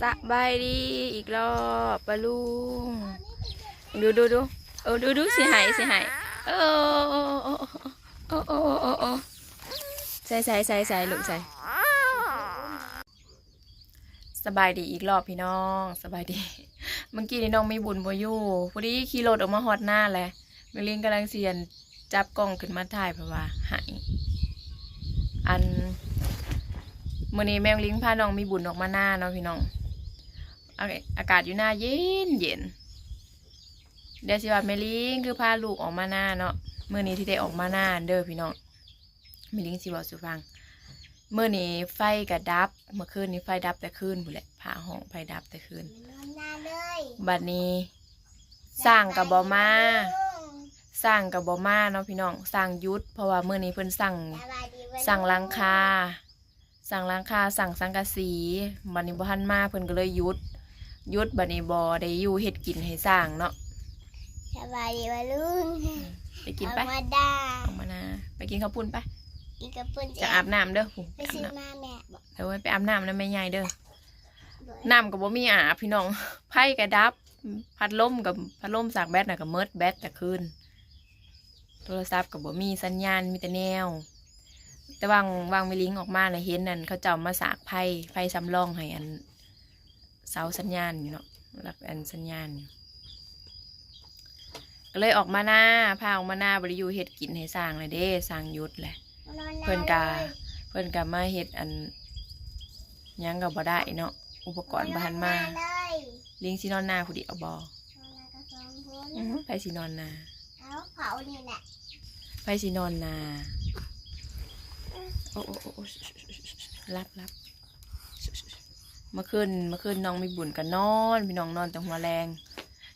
สบายดีอีกรอบปะลุงดูดูดูเออดูดูสิหายสิหายเออโอ้โอ้โอ้โอ้โอ้โอ้ใส่ใส่ใส่ใส่ลูกใส่สบายดีอีกรอบพี่น้องสบายดี เมื่อกี้นี่น้องมีบุญบ่อยู่พอดีขี่รถออกมาฮอดหน้าแหละเมลินกำลังเสียนจับกล้องขึ้นมาถ่ายเพราะว่าหายอัน มื่อนี้แมงลิงพาน้องมีบุญออกมาหน้าเนาะพี่น้องอากาศอยู่หน้าเย็นเย็นเดี๋ยวสิว่าแมลิงคือพาลูกออกมาหน้าเนาะมื่อนี้ที่ได้ออกมาหน้าเด้อพี่น้องแมลิงสิบอกสุฟังเมื่อนี้ไฟกระดับ เมื่อคืนนี้ไฟดับแต่คืนบุแหละผ่าห้องไฟดับแต่คืนบัดนี้สร้างกับบอมาสร้างกับบอมาเนาะพี่น้องสร้างยุดเพราะว่าเมื่อนี้เพิ่นสั่งสั่งลังคา สั่งหลังคาสั่งสังกะสีบัดนี้บ่ทันมาเพิ่นก็เลยหยุดหยุดบัดนี้บ่ได้อยู่เฮ็ดกินให้สร้างเนาะสบายดีวัยรุ่นไปกินไปเอามาดาออกมานะไปกินข้าวปุ้นไปอีกกระปุนจะอาบน้ำเด้อโหไปอาบซื้อน้ำมาแม่บอกเดี๋ยวไว้ไปอาบน้ำนะแม่ใหญ่เด้อด้วยน้ำก็บ่มีอาบพี่น้องไผ่ก็ดับ พัดลมกับพัดลมสากแบตน่ะก็เมิดแบตแต่คืนโทรศัพท์ก็บ่มีสัญญาณมีแต่แนว แต่วางวางมีลิงก์ออกมาเลยเห็นนั่นเขาเจ้ามาสากไผ่ไผ่สำรองให้อันเสาสัญญาณอยู่เนาะรับอันสัญญาณอยู่ก็เลยออกมาหน้าพาออกมาหน้าบริยูเฮ็ดกินให้สร้างเลยเด้สร้างหยุดแหละนอนนานเพิ่นกาเลยเพิ่นกามาเฮ็ดอันหยังก็บ่ได้เนาะอุปกรณ์บ่ทันมานอนเลยลิงสินอนนาผู้เดียวบ่นอนนานกับสองคนอื้อหือไปสินอนนาเอาเผานี่แหละไปสินอนนา โอ้โอ้โอ้รับรับเมื่อคืนเมื่อคืนน้องมีบุญกันนอนพี่น้องนอนแต่หัวแรง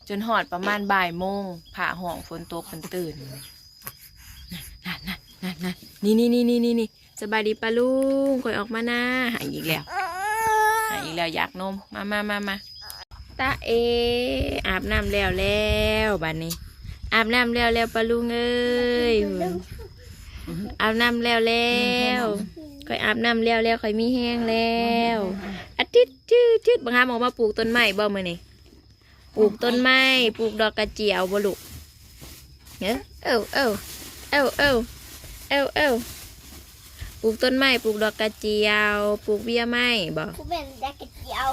จนหอดประมาณบ่ายโมงผ่าห้องฝนตกเป็นตื่นนั่นนั่นนั่นนั่นนี่นี่นี่นี่นี่นี่สบายดีปะลุงคอยออกมานะหายอีกแล้วหายอีกแล้วอยากนมมามามามาตาเออาบน้ำแล้วแล้วบัดนี้ อาบน้ำแล้วแล้วปะลุงเอ้ย อาบน้ำแล้วแล้วค่อยอาบน้ำแล้วแล้วค่อยมีแห้งแล้วอาทิตย์จืดจืดบางครั้งออกมาปลูกต้นไม้บ่มานี่ปลูกต้นไม้ปลูกดอกกระเจียวบ่ลูกเอ้อเอ้าเอ้าเอ้าเอ้าเอ้าเอ้าปลูกต้นไม้ปลูกดอกกระเจียวปลูกเบี้ยไม้บ่กูเป็นแดกเจียว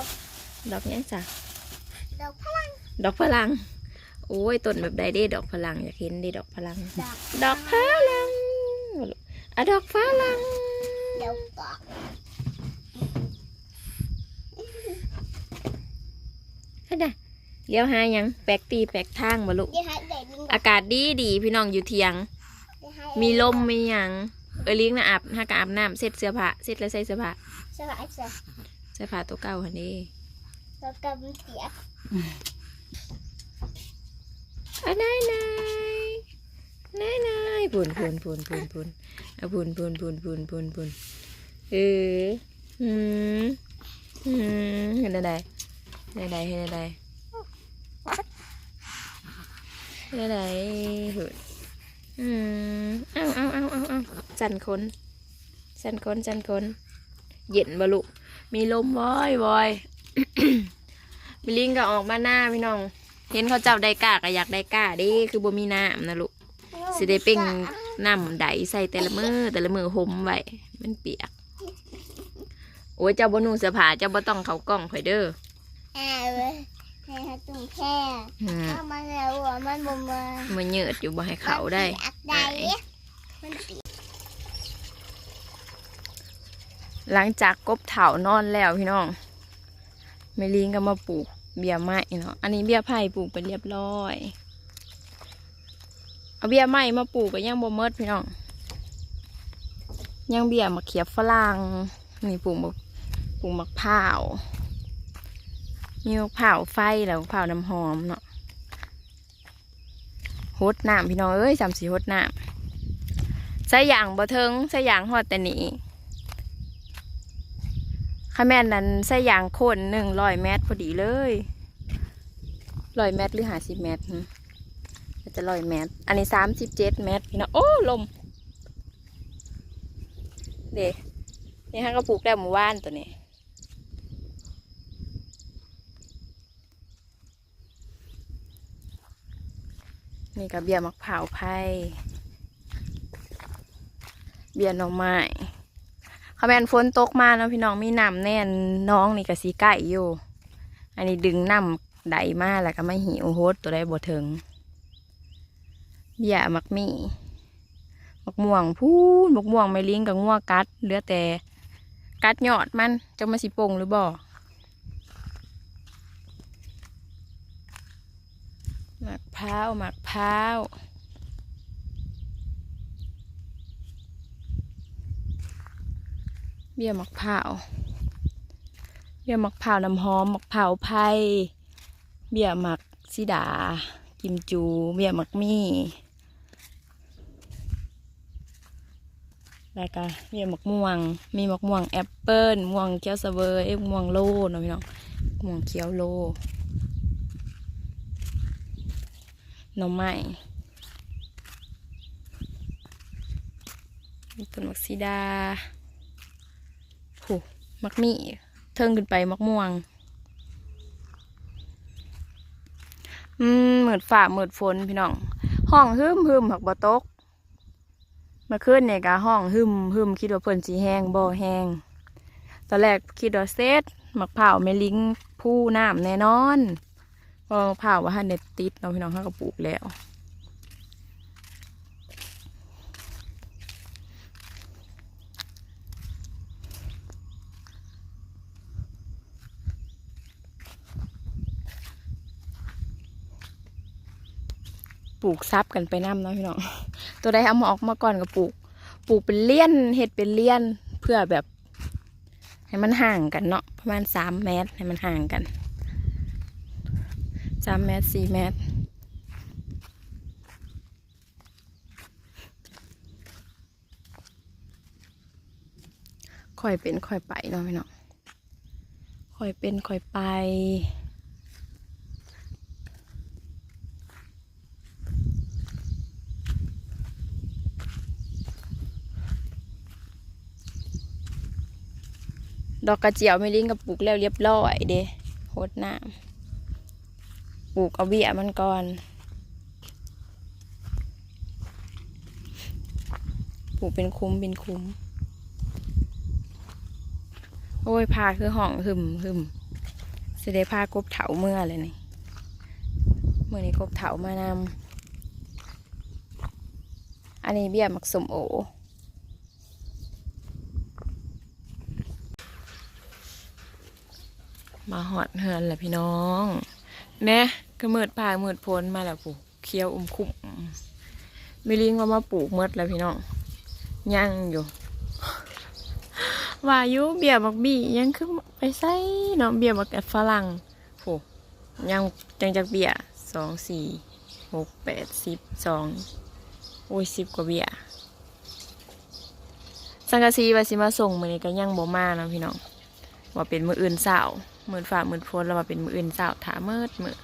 ดอกหยังจ้ะดอกพลังดอกพลังโอ้ยต้นแบบใดเด้ดอกพลังอยากเห็นเด้ดอกพลัง ดอกดอกพลัง อะดอกพลังเดี๋ยวกอกนั่นน่ะเลี้ยวหาหยังแปลกตีแปลกทางบ่ลูก เดี๋ยวให้เด็กลิงอากาศดีดีพี่น้องอยู่เทียง เดี๋ยวให้มีลมมีหยัง เออเลิงนะอาบถ้ากอาบน้ำเสร็จเสื้อผ้าเสร็จแล้วใส่เสื้อผ้าสบายจ้ะเสื้อผ้าตัวเก่าหันนี้เรากำลังเสียอะนายนายนายนายปุ่นปุ่นปุ่นปุ่นปุ่น อะปุ่นปุ่นปุ่นปุ่นปุ่นปุ่นเออหืมหืมเห็นอะไรเห็นอะไรเห็นอะไรเห็นอะไรเห็นอืมเอาเอ้าเอ้าเอ้าเอาสั่นคนสั่นคนสั่นคนเย็นบลูกมีลมวอยวอยมิลิงก็ออกมาหน้าพี่น้อง เห็นเขาเจ้าได้กล้าก็อยากได้กล้าดิคือบ่มีน้ำนะลูกสิได้เป่ง น้ำใดใส่แต่ละมือแต่ละมือห่มไว้มันเปียก โอ้ยเจ้าบ่นุ่งเสื้อผ้าเจ้าบ่ต้องเขากล้องข่อยเด้อแอบเว้ยให้เขาตุ่มแค่อืมเอามาแล้วอะมันบ่มามันเหยิดอยู่บ่ให้เขาได้มันปีกได้มันปีกหลังจากกบเถานอนแล้วพี่น้องแม่ลิงก็มาปลูกเบียร์ไม้เนาะอันนี้เบียร์ไผ่ปลูกไปเรียบร้อย เอาเบียร์ไม้มาปลูกก็ยังบ่เมิดพี่น้องยังเบียร์มาเขียบฝรั่งนี่ปลูกมะปลูกมะพร้าวมีมะพร้าวไฟแล้วมะพร้าวน้ำหอมเนาะฮดน้ำพี่น้องเอ้ยสามสีฮดน้ำใส่ยางบ่เทิงใส่ยางหอดแต่นี้ข้าแม่นนั้นใส่ยางคนหนึ่งร้อยเมตรพอดีเลยร้อยเมตรหรือห้าสิบเมตร จะลอยแมตอันนี้สามสิบเจ็ดแมตพี่น้องโอ้ลม เดี๋นี่ฮะก็ปลูกแด้หมู่บ้านตัวนี้นี่กับเบียร์มะพร้าวไผ่เบียร์หน่อไม้ขาแมนฝนตกมาเนาะพี่น้องมีน้ำแน่นน้องนี่กับสีไก่อยู่ อันนี้ดึงน้ำไดมากแล้วก็ไม่หิวโฮดตัวได้บ่ถึง เบียมักมีมักม่วงพูนมักม่วงไม่ลิงกับงัวกัดเหลือแต่กัดยอดมันจะมาสิปงหรือบ่หมักพร้าวหมักพร้าวเบี้ยหมักพร้าวเบี้ยหมักพร้าวน้ำหอมหมักพร้าวไผ่เบี้ยหมักสีดา กิมจู เบี้ยหมักมี่ แล้วก็มีหมกม่วง มีหมกม่วงแอปเปิ้ลม่วงเขียวเสะเวยม่วงโลเนาะพี่น้องม่วงเขียวโลหน่อไม้มีต้นมักซีดาผูมักมีเทิงขึ้นไปมักม่วง อืมเหมือดฝ่าเหมือดฝนพี่น้อง ห้องฮึมฮึมหักบ่ตก เมื่อคืนเนี่ยกะห้องหึมหึมคิดว่าเพิ่นสีแห้งบ่แห้งตอนแรกคิดว่าเซตมะพร้าวไม่ลิงผู้น้ำแน่นอนเพราะมะพร้าวว่าหันเน็ตติดเนาะพี่น้องเขาก็ปลูกแล้วปลูกซับกันไปน้ำเนาะพี่น้อง ตัวใดเอามาออกมาก่อนก็ปลูก ปลูกเป็นเลี้ยนเห็ดเป็นเลี้ยนเพื่อแบบ ให้มันห่างกันเนาะประมาณสามเมตรให้มันห่างกันสามเมตรสี่เมตรค่อยเป็นค่อยไปเนาะพี่น้องค่อยเป็นค่อยไป ดอกกระเจียวไม่ลิ้งกับปลูกแล้วเรียบร้อยเด้โหดน้ำปลูกเอาเบี้ยมันก่อน ปลูกเป็นคุ้มเป็นคุ้ม โอ้ยพาคือห้องหึมหึมเสิได้พากบเถาเมื่อเลยนี่เมื่อนี้กบเถามานำอันนี้เบี้ยมักสมโอ มาหอดเฮือนแหละพี่น้องแน่ก็มืดพายมืดพ้นมาแล้วปู่เคี้ยวอุ้มคุ้มมิลิงก็มาปลูกหมดแล้วพี่น้องยังอยู่วายุเบียร์บักบี้ยังคือไปใส่เนาะเบียร์บักแอดฝรั่งโหยังจังจากเบียร์สองสี่หกแปดสิบสองโอ้ยสิบกว่าเบียร์สังกะสีวาสิมาส่งมือนี้ก็ยังบ่มานะพี่น้องว่าเป็นมืออื่นสาว ร์มือนฝ่าเหมือฝนแล้วว่าเป็นมืออื่นสาร์ถาเมิดมือ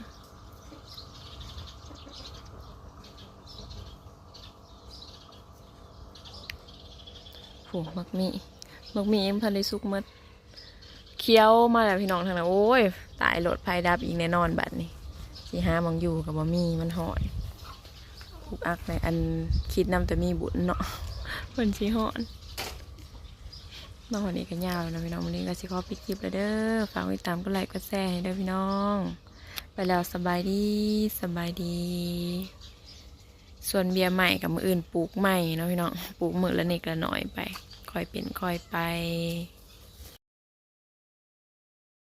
โหมักมีมักมีเอ็มพันได้สุกหมดเคี้ยวมาแล้วพี่น้องทางนั้นโอ้ย ตายโหลดภัยดับอีกแน่นอนบัดนี้สีหามังอยู่กับบ่มีมันหอยผูกอักในอันคิดนำแต่มีบุญเนาะเพิ่นชีหอน น้องวันนี้ก็ยาวแล้วนะพี่น้องวันนี้ก็สิขอปิดคลิปแล้วเด้อฝากติดตามก็ไลค์ก็แชร์ให้ด้อพี่น้อง ไปแล้วสบายดีสบายดี ส่วนเบียร์ใหม่กับมืออื่นปลูกใหม่เนาะพี่น้องปลูกมือละนิดละหน่อยไปค่อยเป็นค่อยไป